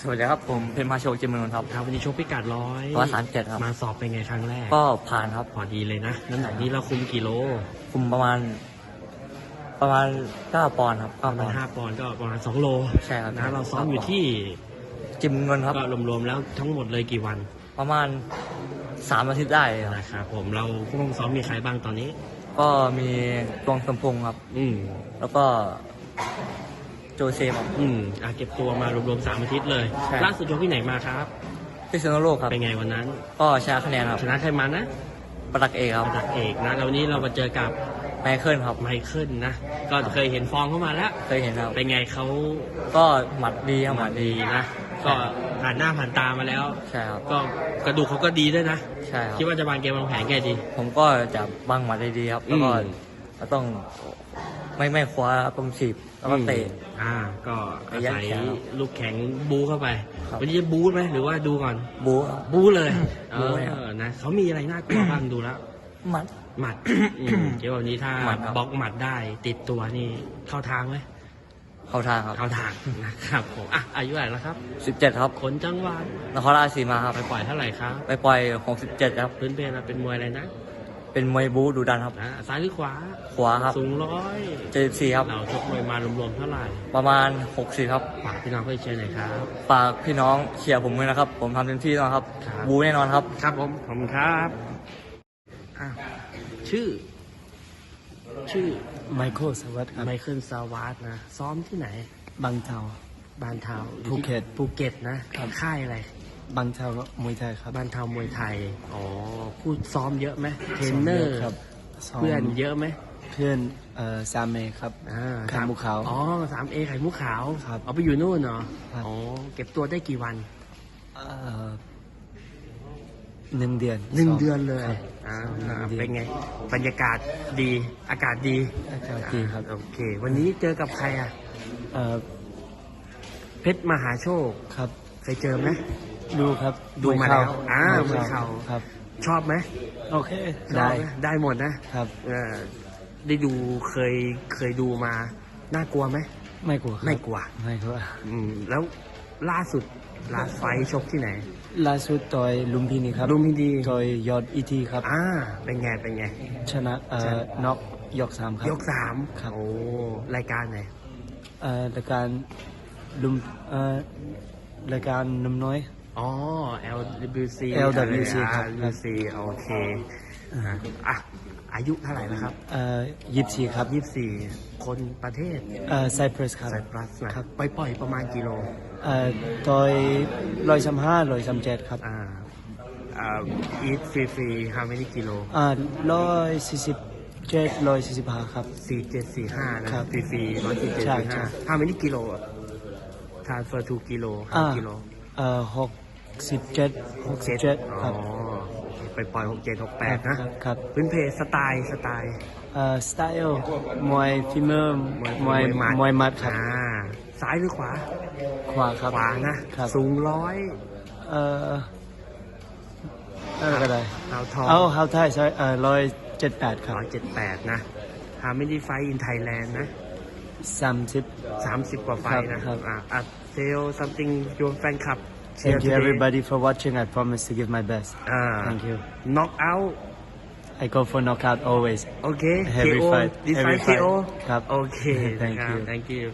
สวัสดีครับผมเพนมาโชคจิมเมนนท์ครับ ครับวันนี้ชกพิกัดร้อยร้อยสามเจ็ดครับ มาสอบเป็นไงครั้งแรก ก็ผ่านครับ พอดีเลยนะ น้ำหนักนี้เราคุมกี่โล คุมประมาณ ประมาณเก้าปอนด์ครับปเก้าระปมาอณนด์ห้าปอนด์ก็ประมาณสองโล ใช่ครับนะเราซ้อมอยู่ที่จิมเงินครับ ก็รวมๆแล้วทั้งหมดเลยกี่วัน ประมาณสามอาทิตย์ได้ครับนะครับผมเราผู้ลงซ้อมมีใครบ้างตอนนี้ ก็มีตวงสมพงษ์ครับ อืมแล้วก็ โจเซฟครับอืมอะเก็บตัวมารวมๆสามอาทิตย์เลยใช่ล่าสุดยกที่ไหนมาครับพิษณุโลกครับเป็นไงวันนั้นก็ชนะคะแนนครับชนะใครมานะประดักเอกครับระดับเอกนะแล้ววันนี้เรามาเจอกับไมเคิลครับไมเคิลนะก็เคยเห็นฟอร์มเข้ามาแล้วเคยเห็นครับเป็นไงเขาก็หมัดดีครับหมัดดีนะก็ผ่านหน้าผ่านตามาแล้วใช่ครับก็กระดูกเขาก็ดีด้วยนะใช่ครับคิดว่าจะวางเกมวางแผนไงดี ผมก็จะบังหมัดได้ดีครับแล้วก็อืม ก็ต้องไม่ไม่คว้าต้องฉีบแล้วก็เตะ อ่า ก็อาระยะศัยแข็งลูกแข็งบูเข้าไปครับวันนี้จะบูไหมหรือว่าดูก่อน บู๊ครับบูเลยเอบูอไหมครับนะเขามีอะไรน่ากลัวบ้างดูแล้วหมัดหมัดอืมเดี๋ยววันนี้ถ้าหมัดครับบล็อกหมัดได้ ติดตัวนี่เข้าทางไหมเข้าทางครับเข้าทางนะครับผมอะอายุเท่าไหร่แล้วครับสิบเจ็ดครับคนจังหวัดนครราชสีมาครับไปปล่อยเท่าไหร่ครับไปปล่อยหกสิบเจ็ดครับพื้นเพเราเป็นมวยอะไรนะ เป็นมวยบู๊ดูดันครับอ่าซ้ายหรือขวา ขวาครับสูงร้อยเจ็ดสี่ครับ เราชกมวยมารวมๆเท่าไหร่ประมาณหกสิบครับ ฝากพี่น้องเพื่อนเชียร์หน่อยครับ ฝากพี่น้องเชียร์ผมด้วยนะครับ ผมทำเต็มที่แล้วครับ ครับ บู๊แน่นอนครับ ครับผมขอบคุณครับอะชื่อ ชื่อไมเคิลสวัสดิ์ครับไมเคิลซาวาสนะ ซ้อมที่ไหน บางเทา บานเทาภูเก็ตภูเก็ตนะค่ายอะไร บางเทาก็มวยไทยครับบานเทามวยไทย อ๋อพูดซ้อมเยอะไหมเทรนเนอร์ครับซ้มเพื่อนเยอะไหมเพื่อนเอ่อซามเมครับอ่าไข่มุกขาว อ๋อสามเอไข่มุกขาวครับเอาไปอยู่นู่นเนาะครับ อ๋อเก็บตัวได้กี่วันเอ่อหนึ่งเดือนหนึ่งซ้มเดือนเลยครับ อ่าหนึ่งเดือนเป็นไง บรรยากาศดีอากาศดีอากาศดีครับ โอเค วันนี้เจอกับใครอะ เอ่อเพชรมหาโชค ครับเคยเจอไหม ดูครับดูมาแล้วอ่ามวยมวยเข่าครับ ชอบไหมโอเคชอบได้หมได้หมดนะครับเออได้ดูเคยเคยดูมาน่ากลัวไหมไม่กลัวครับไม่กลัวไม่กลัวอืมแล้วล่าสุดลาไฟท์ชกที่ไหน ล่าสุดต่อยลุมพินีครับลุมพินีต่อยยอดอีทีครับอ่าเป็นไงเป็นไงชนะเอ่อน็อกยกสามครับยกสามครับโอ้รายการไหนเอ่อรายการลุมเอ่อรายการนุ่มน้อย อ๋อ LWC LWC ครับ LWC โอเคอะอะอายุเท่าไหร่นะครับเอ่อยี่สิบสี่ครับยี่สิบสี่คนประเทศเอ่อไซปรัสครับไซปรัสนะครับไปปล่อยประมาณกิโลเอ่อต่อยร้อยสามห้าร้อยสามเจ็ดครับอ่าอ่าอีทฟรีฟรี how many กิโลอ่าร้อยสี่สิบเจ็ดร้อยสี่สิบห้าครับสี่เจ็ดสี่ห้านะครับฟรีฟรีร้อยสี่เจ็ดใช่สี่ใช่ห้า how many กิโล transfer to กิโลอ่ากิโลเอ่อหก สิบเจ็ดหกสิบเจ็ดคอ๋รัอบไปปล่อยหกเจ็ดหกแปดนะครับครับพื้นเพสไตล์สไตล์เอ่อสไตล์มวยฟิเมอร์มวยมวยมัดครับอ่าซ้ายหรือขวา ขวาครับขวานะครับสูงร้อยเอ่ออะไรก็ได้ดาวทองเอาเขาไทยใช่เอ่อร้อยเจ็ดแปดครับร้อยเจ็ดแปดนะฮาไม่ได้ไฟอินไทยแลนด์นะสามสิบสามสิบกว่าไฟครับนะครับอะอะเซล something your fan club Thank you, everybody, for watching. I promise to give my best. Ah. Thank you. Knockout. I go for knockout always. Okay. Every KO. fight. This every fight. KO. Cup. Okay. Thank yeah, you. Thank you.